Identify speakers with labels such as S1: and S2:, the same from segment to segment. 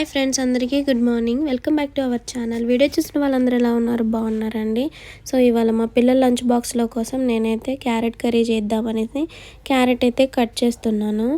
S1: Hi friends అందరికీ good morning. Welcome back to our channel. Video చూసిన వాళ్ళందరూ ఎలా ఉన్నారు? బాగున్నారండి. సో ఇవాళ మా పిల్లల లంచ్ బాక్స్లో కోసం నేనైతే క్యారెట్ కర్రీ చేద్దామనేసి క్యారెట్ అయితే కట్ చేస్తున్నాను.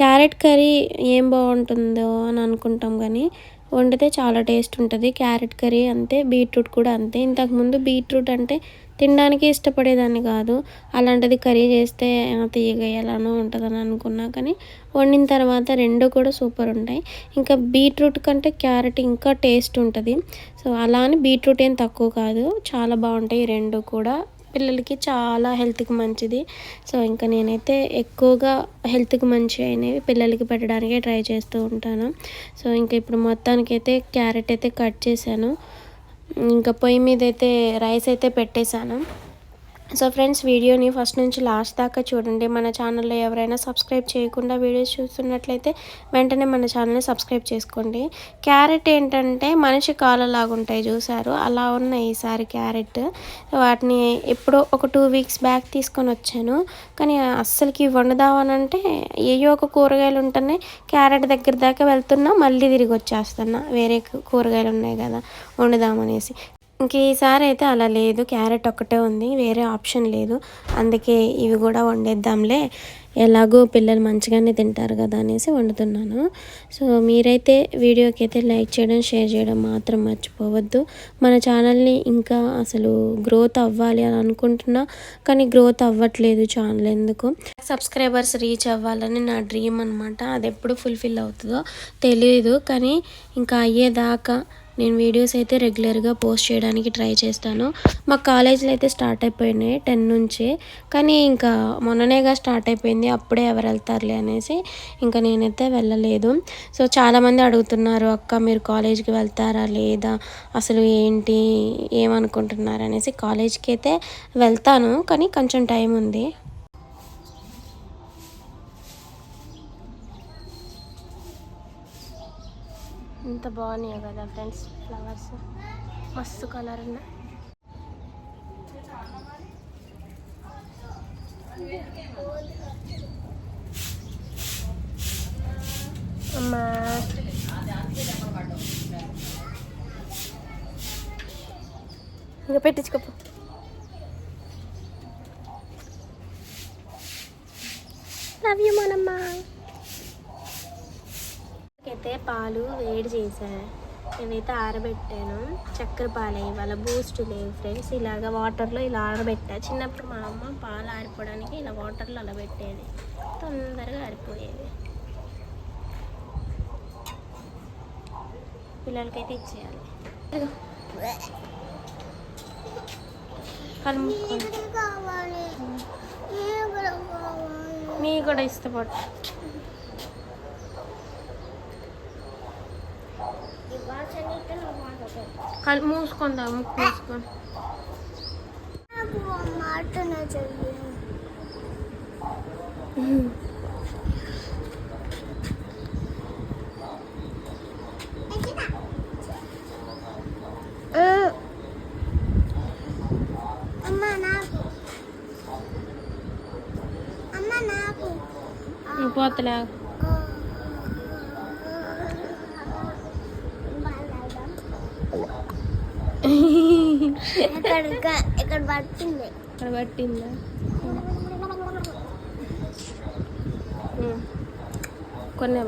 S1: క్యారెట్ కర్రీ ఏం బాగుంటుందో అని అనుకుంటాం కానీ వండితే చాలా టేస్ట్ ఉంటుంది. క్యారెట్ కర్రీ అంతే బీట్రూట్ కూడా అంతే. ఇంతకుముందు బీట్రూట్ అంటే తినడానికి ఇష్టపడేదాన్ని కాదు. అలాంటిది కర్రీ చేస్తే ఆ, తీయగా ఎలానో ఉంటుందని అనుకున్నా కానీ వండిన తర్వాత రెండు కూడా సూపర్ ఉంటాయి. ఇంకా బీట్రూట్ కంటే క్యారెట్ ఇంకా టేస్ట్ ఉంటుంది. సో అలా అని బీట్రూట్ ఏం తక్కువ కాదు. చాలా బాగుంటాయి రెండు కూడా. పిల్లలకి చాలా హెల్త్కి మంచిది. సో ఇంకా నేనైతే ఎక్కువగా హెల్త్కి మంచి అయినవి పిల్లలకి పెట్టడానికే ట్రై చేస్తూ ఉంటాను. సో ఇంకా ఇప్పుడు మొత్తానికైతే క్యారెట్ అయితే కట్ చేశాను. ఇంకా పొయ్యి మీద అయితే రైస్ అయితే పెట్టేశాను. సో ఫ్రెండ్స్ వీడియోని ఫస్ట్ నుంచి లాస్ట్ దాకా చూడండి. మన ఛానల్లో ఎవరైనా సబ్స్క్రైబ్ చేయకుండా వీడియోస్ చూస్తున్నట్లయితే వెంటనే మన ఛానల్ని సబ్స్క్రైబ్ చేసుకోండి. క్యారెట్ ఏంటంటే మనిషి కాళ్ళలాగా ఉంటాయి చూసారు అలా ఉన్నాయి ఈసారి క్యారెట్. వాటిని ఎప్పుడో ఒక టూ వీక్స్ బ్యాక్ తీసుకొని వచ్చాను. కానీ అస్సలకి వండుదామనంటే ఏయో ఒక కూరగాయలు ఉంటున్నాయి క్యారెట్ దగ్గర దాకా వెళ్తున్నా మళ్ళీ తిరిగి వచ్చేస్తున్నా. వేరే కూరగాయలు ఉన్నాయి కదా వండుదామనేసి. ఇంక ఈసారి అయితే అలా లేదు. క్యారెట్ ఒక్కటే ఉంది. వేరే ఆప్షన్ లేదు. అందుకే ఇవి కూడా వండేద్దాంలే. ఎలాగో పిల్లలు మంచిగానే తింటారు కదా అనేసి వండుతున్నాను. సో మీరైతే వీడియోకి అయితే లైక్ చేయడం షేర్ చేయడం మాత్రం మర్చిపోవద్దు. మన ఛానల్ని ఇంకా అసలు గ్రోత్ అవ్వాలి అని అనుకుంటున్నా కానీ గ్రోత్ అవ్వట్లేదు ఛానల్ ఎందుకు? సబ్స్క్రైబర్స్ రీచ్ అవ్వాలని నా డ్రీమ్ అనమాట అది ఎప్పుడు ఫుల్ఫిల్ అవుతుందో తెలియదు కానీ ఇంకా అయ్యేదాకా నేను వీడియోస్ అయితే రెగ్యులర్గా పోస్ట్ చేయడానికి ట్రై చేస్తాను. మా కాలేజీలో అయితే స్టార్ట్ అయిపోయినాయి టెన్ నుంచి. కానీ ఇంకా మొన్ననేగా స్టార్ట్ అయిపోయింది అప్పుడే ఎవరు వెళ్తారులే అనేసి ఇంకా నేనైతే వెళ్ళలేదు. సో చాలామంది అడుగుతున్నారు అక్క మీరు కాలేజ్కి వెళ్తారా లేదా? అసలు ఏంటి? ఏమనుకుంటున్నారు? అనేసి కాలేజ్కి అయితే వెళ్తాను కానీ కొంచెం టైం ఉంది. ఇంత బాగున్నాయి కదా ఫ్రెండ్స్ ఫ్లవర్స్. మస్తు కలర్ ఉన్నాయి. అమ్మా. ఇంకా పెట్టించుకోపో. లవ్ యూ మనమ్మా అయితే పాలు వేడి చేసా నేనైతే ఆరబెట్టాను. చక్కెర పాలే ఇవాళ బూస్ట్ లేవు ఫ్రెండ్స్ ఇలాగ వాటర్లో ఇలా ఆరబెట్టా. చిన్నప్పుడు మా అమ్మ పాలు ఆరిపోవడానికి ఇలా వాటర్లో అలా పెట్టేది. తొందరగా ఆరిపోయేది. పిల్లలకైతే ఇచ్చేయాలి. మూసుకోండి. నీ కూడా ఇష్టపడు. కళ్ళు మూసుకుందా ముక్కు మూసుకొని. పోతలే
S2: ఇక్కడ
S1: పట్టిందా? కొన్నే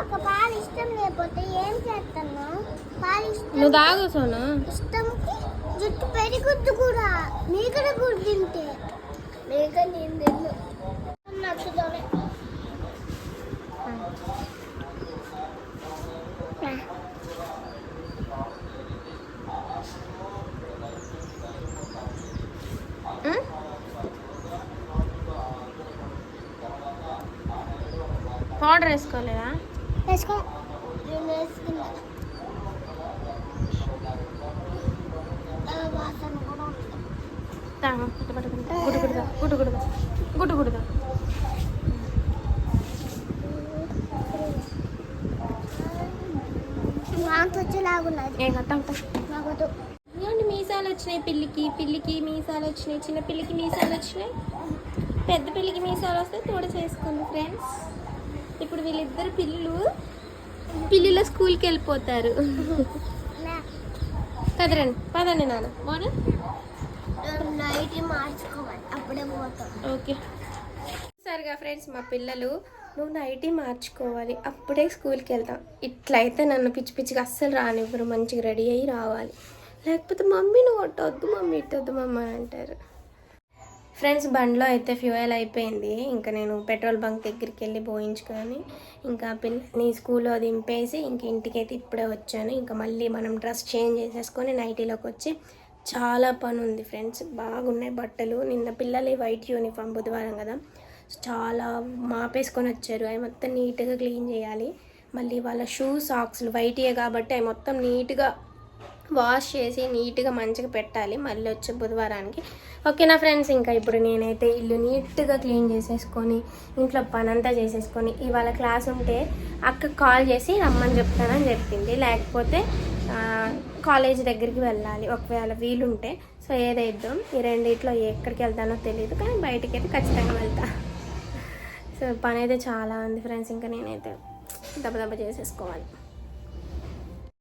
S2: ఒక పాలు ఇష్టం లేకపోతే ఏం చేస్తాను పాలు ఇష్టం
S1: నువ్వు తాగు సోను.
S2: ఇష్టంకి జుట్టు పెరుగుద్దు కూడా. కూడా తింటే. మేక నేను తిన్ను. నాకు వద్దు.
S1: ఏమండి మీసాలు వచ్చినాయి పిల్లికి. పిల్లికి మీసాలు వచ్చినాయి. చిన్న పిల్లికి మీసాలు వచ్చినాయి. పెద్ద పిల్లికి మీసాలు వస్తే తోడ చేసుకోండి ఫ్రెండ్స్. ఇప్పుడు వీళ్ళిద్దరు పిల్లలు పిల్లల స్కూల్కి వెళ్ళిపోతారు. కదరండి పదండి నాన్న. మోన?
S2: నైట్ మార్చుకోవాలి అప్పుడే పోతాం.
S1: ఓకే. సరిగా ఫ్రెండ్స్ మా పిల్లలు నువ్వు నైటీ మార్చుకోవాలి అప్పుడే స్కూల్కి వెళ్తాం. ఇట్లయితే నన్ను పిచ్చి పిచ్చిగా అస్సలు రానివ్వరు మంచిగా రెడీ అయ్యి రావాలి. లేకపోతే మమ్మీ నువ్వు కొట్టొద్దు మమ్మీ ఇట్టొద్దు మమ్మ అంటారు. ఫ్రెండ్స్ బండ్లో అయితే ఫ్యూయల్ అయిపోయింది. ఇంకా నేను పెట్రోల్ బంక్ దగ్గరికి వెళ్ళి పోయించుకొని ఇంకా పిల్లని స్కూల్లో దింపేసి ఇంక ఇంటికైతే ఇప్పుడే వచ్చాను. ఇంకా మళ్ళీ మనం డ్రెస్ చేంజ్ చేసేసుకొని నైటీలోకి వచ్చి చాలా పని ఉంది ఫ్రెండ్స్. బాగున్నాయి బట్టలు. నిన్న పిల్లలు వైట్ యూనిఫామ్ బుధవారం కదా. చాలా మాపేసుకొని వచ్చారు. అవి మొత్తం నీట్గా క్లీన్ చేయాలి. మళ్ళీ వాళ్ళ షూ సాక్స్లు వైట్యే కాబట్టి అవి మొత్తం నీట్గా వాష్ చేసి నీట్గా మంచిగా పెట్టాలి. మళ్ళీ వచ్చే బుధవారానికి. ఓకేనా ఫ్రెండ్స్ ఇంకా ఇప్పుడు నేనైతే ఇల్లు నీట్గా క్లీన్ చేసేసుకొని ఇంట్లో పని అంతా చేసేసుకొని ఇవాళ క్లాస్ ఉంటే అక్క కాల్ చేసి రమ్మని చెప్తానని చెప్పింది. లేకపోతే కాలేజ్ దగ్గరికి వెళ్ళాలి. ఒకవేళ వీలుంటే. సో ఏదైద్దాం? ఈ రెండిట్లో ఎక్కడికి వెళ్తానో తెలియదు కానీ బయటికి అయితే ఖచ్చితంగా వెళ్తా. సో పని అయితే చాలా ఉంది ఫ్రెండ్స్. ఇంకా నేనైతే దెబ్బ దెబ్బ చేసేసుకోవాలి.